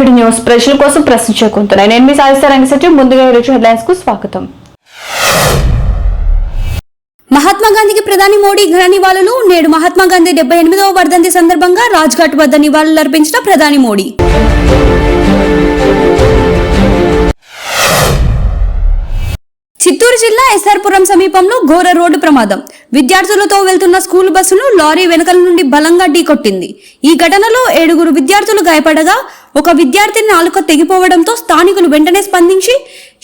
News ప్రజల కోసం ప్రశ్న చేకుంటున్నాయి నేను మీ సాధిస్తా రంగశెట్టి. ముందుగా ఈరోజు హెడ్లైన్స్కు స్వాగతం. మహాత్మా గాంధీకి ప్రధాని మోడీ ఘన నివాళులు. నేడు మహాత్మా గాంధీ డెబ్బై ఎనిమిదవ వర్ధంతి సందర్భంగా రాజ్ఘాట్ వద్ద నివాళులు అర్పించిన ప్రధాని మోడీ. చిత్తూరు జిల్లా ఎస్ఆర్పురం సమీపంలో ఘోర రోడ్డు ప్రమాదం. విద్యార్థులతో వెళ్తున్న స్కూల్ బస్సును లారీ వెనకల నుండి బలంగా ఢీకొట్టింది. ఈ ఘటనలో ఏడుగురు విద్యార్థులు గాయపడగా ఒక విద్యార్థిని నాలుక తెగిపోవడంతో స్థానికులు వెంటనే స్పందించి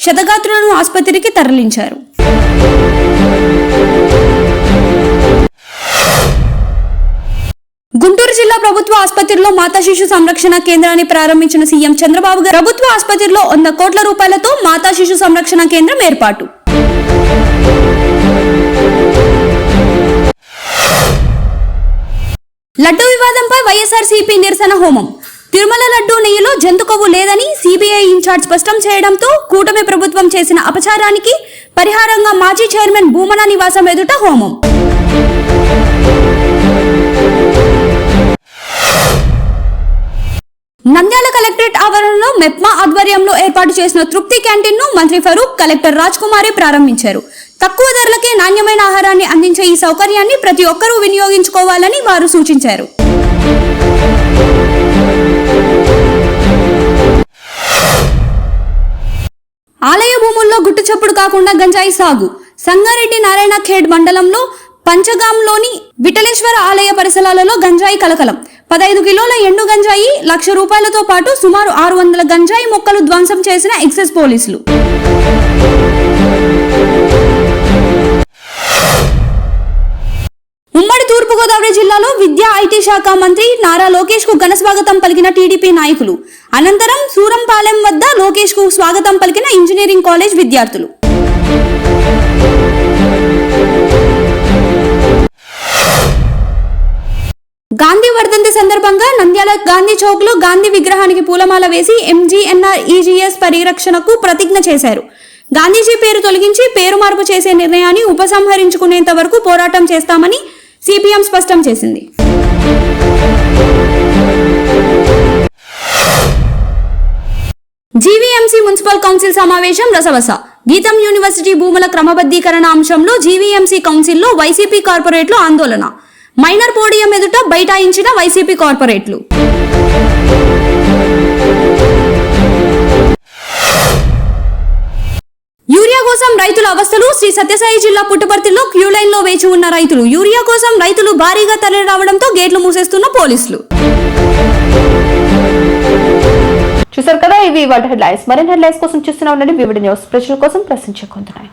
శతగాత్రులను ఆసుపత్రికి తరలించారు. గుంటూరు జిల్లా ప్రభుత్వ ఆసుపత్రిలో మాతా శిశు సంరక్షణ కేంద్రాన్ని ప్రారంభించిన సీఎం చంద్రబాబు గారు ప్రభుత్వ ఆసుపత్రిలో వంద కోట్ల రూపాయలతో మాతా శిశు సంరక్షణ కేంద్రం ఏర్పాటు. లడ్డు వివాదంపై వైఎస్ఆర్సీపీ నిరసన హోమం. తిరుమల లడ్డు నెయ్యిలో జంతు కొవ్వు లేదని సిబిఐ ఇన్ఛార్జ్ స్పష్టం చేయడంతో కూటమి ప్రభుత్వం చేసిన అపచారానికి పరిహారంగా మాజీ చైర్మన్ భూమన నివాసం ఎదుట హోమం. నంద్యాల కలెక్టరేట్ ఆవరణలో మెప్మా ఆధ్వర్యంలో ఏర్పాటు చేసిన తృప్తి క్యాంటీన్ను మంత్రి ఫరూక్ కలెక్టర్ రాజ్ కుమారి ప్రారంభించారు. తక్కువ ధరలకే నాణ్యమైన ఆహారాన్ని అందించే ఈ సౌకర్యాన్ని ప్రతి ఒక్కరూ వినియోగించుకోవాలని వారు సూచించారు. ఆలయ భూముల్లో గుట్టుచప్పుడు కాకుండా గంజాయి సాగు. సంగారెడ్డి నారాయణ ఖేడ్ మండలంలో పంచగాంలోని విఠలేశ్వర ఆలయ పరిసరాలలో గంజాయి కలకలం. పదహైదు కిలోల ఎండు గంజాయి లక్ష రూపాయలతో పాటు సుమారు ఆరు వందల గంజాయి మొక్కలు ధ్వంసం చేసిన ఎక్సైజ్ పోలీసులు. గోదావరి జిల్లాలో విద్యా ఐటీ శాఖ మంత్రి నారా లోకేష్కు ఘన స్వాగతం పలికిన టీడీపీ నాయకులు. అనంతరం సూరంపాలెం వద్ద లోకేష్కు స్వాగతం పలికిన ఇంజనీరింగ్ కాలేజ్ విద్యార్థులు. గాంధీ వర్ధంతి సందర్భంగా నంద్యాల గాంధీ చౌక్లో గాంధీ విగ్రహానికి పూలమాల వేసి ఎంజీఎన్ఆర్ ఈజీఎస్ పరిరక్షణకు ప్రతిజ్ఞ చేశారు. గాంధీజీ పేరు తొలగించి పేరు మార్పు చేసే నిర్ణయాన్ని ఉపసంహరించుకునేంత వరకు పోరాటం చేస్తామని సిపిఎం స్పష్టం చేసింది. జీవీఎంసీ మున్సిపల్ కౌన్సిల్ సమావేశం రసవస. గీతం యూనివర్సిటీ భూముల క్రమబద్ధీకరణ అంశంలో జీవీఎంసీ కౌన్సిల్లో వైసీపీ కార్పొరేట్లు ఆందోళన. మైనర్ పోడియం ఎదుట బైఠాయించిన వైసీపీ కార్పొరేట్లు. రైతుల అవస్థలు శ్రీ సత్యసాయి జిల్లా పుట్టపర్తిలో క్యూ లైన్లో వేచి ఉన్న రైతులు. యూరియా కోసం రైతులు భారీగా తరలి రావడంతో గేట్లు మూసేస్తున్న పోలీసులు. చూసారు కదా ఇవి వాటి హెడ్లైన్స్. మరిన్ని హెడ్లైన్స్ కోసం చూస్తూనే ఉండండి. వివిడి న్యూస్ ప్రజల కోసం ప్రశ్నించుకుంటున్నాయి